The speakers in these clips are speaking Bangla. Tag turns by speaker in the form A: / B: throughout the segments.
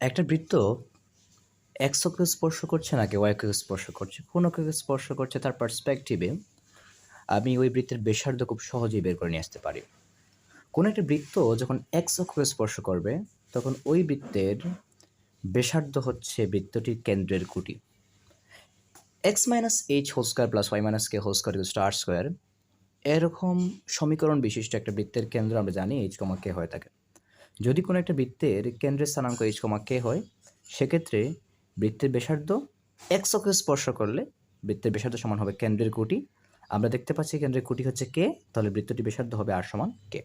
A: একটা বৃত্ত এক্স অক্ষকে স্পর্শ করছে নাকি ওয়াই অক্ষকে স্পর্শ করছে? কোন অক্ষকে স্পর্শ করছে তার পার্সপেক্টিভে আমি ওই বৃত্তের ব্যাসার্ধ খুব সহজেই বের করে নিয়ে আসতে পারি। কোনো একটা বৃত্ত যখন এক্স অক্ষকে স্পর্শ করবে, তখন ওই বৃত্তের ব্যাসার্ধ হচ্ছে বৃত্তটির কেন্দ্রের কুটি X minus H whole square plus Y minus K whole square star square এরকম সমীকরণ বিশিষ্ট একটা বৃত্তের কেন্দ্র আমরা জানি এইচ কমা কে হয়ে থাকে। যদি কোনো একটা বৃত্তের কেন্দ্রের স্থানাঙ্ক এইচ কমা কে হয়, সেক্ষেত্রে বৃত্তের ব্যাসার্ধ এক্স অক্ষে স্পর্শ করলে বৃত্তের ব্যাসার্ধ সমান হবে কেন্দ্রের কোটি। আমরা দেখতে পাচ্ছি কেন্দ্রের কোটি হচ্ছে কে তাহলে বৃত্তটি ব্যাসার্ধ হবে আর সমান কে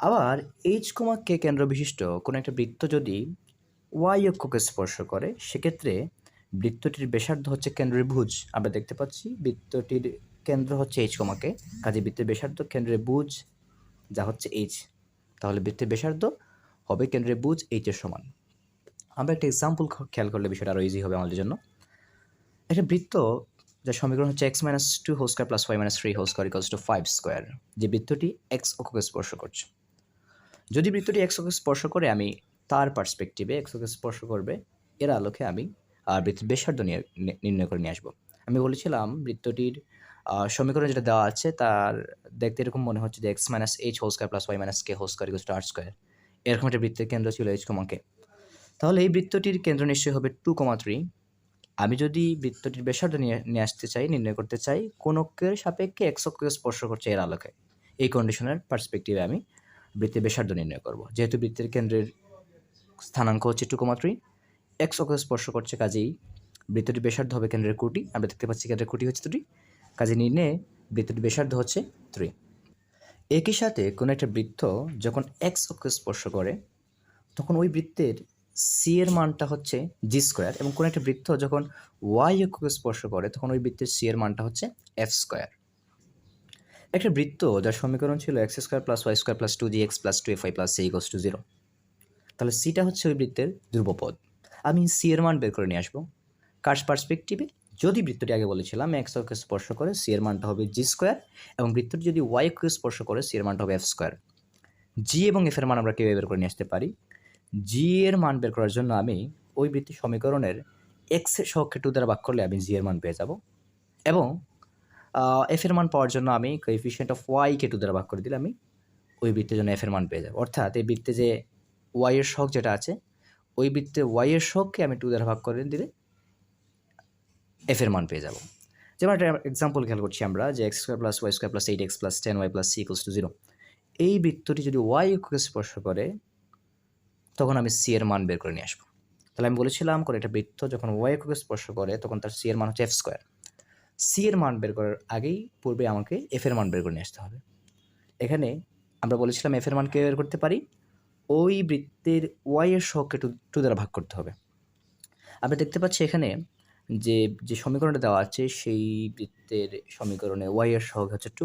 A: আবার এইচ কমা কে কেন্দ্র বিশিষ্ট কোনো একটা বৃত্ত যদি ওয়াই অক্ষকে স্পর্শ করে, সেক্ষেত্রে বৃত্তটির ব্যাসার্ধ হচ্ছে কেন্দ্রের ভুজ। আমরা দেখতে পাচ্ছি বৃত্তটির কেন্দ্র হচ্ছে এইচ কমাকে কাজে বৃত্তের ব্যাসার্ধ কেন্দ্রের বুজ যা হচ্ছে এইচ তাহলে বৃত্তের ব্যাসার্ধ হবে কেন্দ্রের বুজ এইচের সমান। আমরা একটা এক্সাম্পল খেয়াল করলে বিষয়টা আরও ইজি হবে আমাদের জন্য। একটা বৃত্ত, যার সমীকরণ হচ্ছে X minus two whole square plus Y minus three whole square equals two five square যে বৃত্তটি এক্স অক্ষকে স্পর্শ করছে। যদি বৃত্তটি এক্স অক্ষকে স্পর্শ করে, আমি তার পার্সপেক্টিভে এক্স অক্ষকে স্পর্শ করবে, এর আলোকে আমি আর বৃত্তের ব্যাসার্ধ নিয়ে নির্ণয় করে নিয়ে আসব। আমি বলেছিলাম বৃত্তটির সমীকরণ যেটা দেওয়া আছে, তার দেখতে এরকম মনে হচ্ছে যে X minus H whole square plus Y minus K whole square equals to R square এরকম একটা বৃত্তের কেন্দ্র ছিল এইচ কমাকে তাহলে এই বৃত্তটির কেন্দ্র নিশ্চয়ই হবে টু কমা থ্রি আমি যদি বৃত্তটির ব্যাসার্ধ নিয়ে নিয়ে আসতে চাই, নির্ণয় করতে চাই, কোন অক্ষের সাপেক্ষে এক্স অক্ষকে স্পর্শ করছে এর আলোকে। এই কন্ডিশনের পার্সপেক্টিভে আমি বৃত্তের ব্যাসার্ধ নির্ণয় করব। যেহেতু বৃত্তের কেন্দ্রের স্থানাঙ্ক হচ্ছে টু কমা থ্রি এক্স অক্ষকে স্পর্শ করছে কাজেই বৃত্তটি ব্যাসার্ধ হবে কেন্দ্রের কোটি। আমরা দেখতে পাচ্ছি কেন্দ্রের কোটি হচ্ছে থ্রি কাজে নির্ণয়ে বৃত্তটি ব্যাসার্ধ হচ্ছে থ্রি একই সাথে কোনো একটা বৃত্ত যখন এক্স অক্ষকে স্পর্শ করে, তখন ওই বৃত্তের সি এর মানটা হচ্ছে জি স্কোয়ার এবং কোনো একটা বৃত্ত যখন ওয়াই অক্ষকে স্পর্শ করে, তখন ওই বৃত্তের সি এর মানটা হচ্ছে এফ স্কোয়ার একটা বৃত্ত যার সমীকরণ ছিল X square plus Y square plus two G X plus two F I plus C equals to zero তাহলে সিটা হচ্ছে ওই বৃত্তের ধ্রুবপদ। আমি সি এর মান বের করে নিয়ে আসব। কার পার্সপেক্টিভে যদি বৃত্তটি আগে বলেছিলাম এক্স অক্ষকে স্পর্শ করে সি এর মানটা হবে জি স্কোয়ার এবং বৃত্তটি যদি ওয়াই অক্ষকে স্পর্শ করে সি এর মানটা হবে এফ স্কোয়ার জি এবং এফ এর মান আমরা কীভাবে বের করে নিয়ে আসতে পারি? জি এর মান বের করার জন্য আমি ওই বৃত্তি সমীকরণের এক্সের সহক্ষে টু দ্বারা ভাগ করলে আমি জি এর মান পেয়ে যাব এবং এফ এর মান পাওয়ার জন্য আমি কোএফিসিয়েন্ট অফ ওয়াই কে টু দ্বারা ভাগ করে দিলে আমি ওই বৃত্তের জন্য এফ এর মান পেয়ে যাব। অর্থাৎ এই বৃত্তে যে ওয়াই এর শখ যেটা আছে, ওই বৃত্তে ওয়াই এর শখকে আমি টু দ্বারা ভাগ করে দিলে এফ এর মান পেয়ে যাব। যেমন একটা এক্সাম্পল খেয়াল করছি আমরা যে X square plus Y square plus eight X plus ten Y plus C equals to zero এই বৃত্তটি যদি ওয়াই অক্ষকে স্পর্শ করে, তখন আমি সি এর মান বের করে নিয়ে আসব। তাহলে আমি বলেছিলাম করে একটা বৃত্ত যখন ওয়াই অক্ষকে স্পর্শ করে, তখন তার সি এর মান হচ্ছে এফ স্কোয়ার সি এর মান বের করার আগেই পূর্বে আমাকে এফ এর মান বের করে নিয়ে আসতে হবে। এখানে আমরা বলেছিলাম এফ এর মান কে বের করতে পারি? ওই বৃত্তের ওয়াই এর সহকে টু টু দ্বারা ভাগ করতে হবে। আমরা দেখতে পাচ্ছি এখানে যে যে সমীকরণটা দেওয়া আছে সেই বৃত্তের সমীকরণে ওয়াই এর সহগ হচ্ছে টু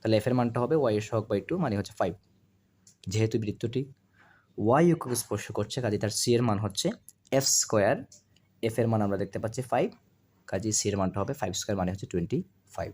A: তাহলে এফ এর মানটা হবে ওয়াই এর সহগ বাই টু মানে হচ্ছে ফাইভ যেহেতু বৃত্তটি ওয়াই অক্ষকে স্পর্শ করছে কাজে তার সি এর মান হচ্ছে এফ স্কোয়ার এফ এর মান আমরা দেখতে পাচ্ছি ফাইভ কাজে সি এর মানটা হবে ফাইভ স্কোয়ার মানে হচ্ছে টোয়েন্টি ফাইভ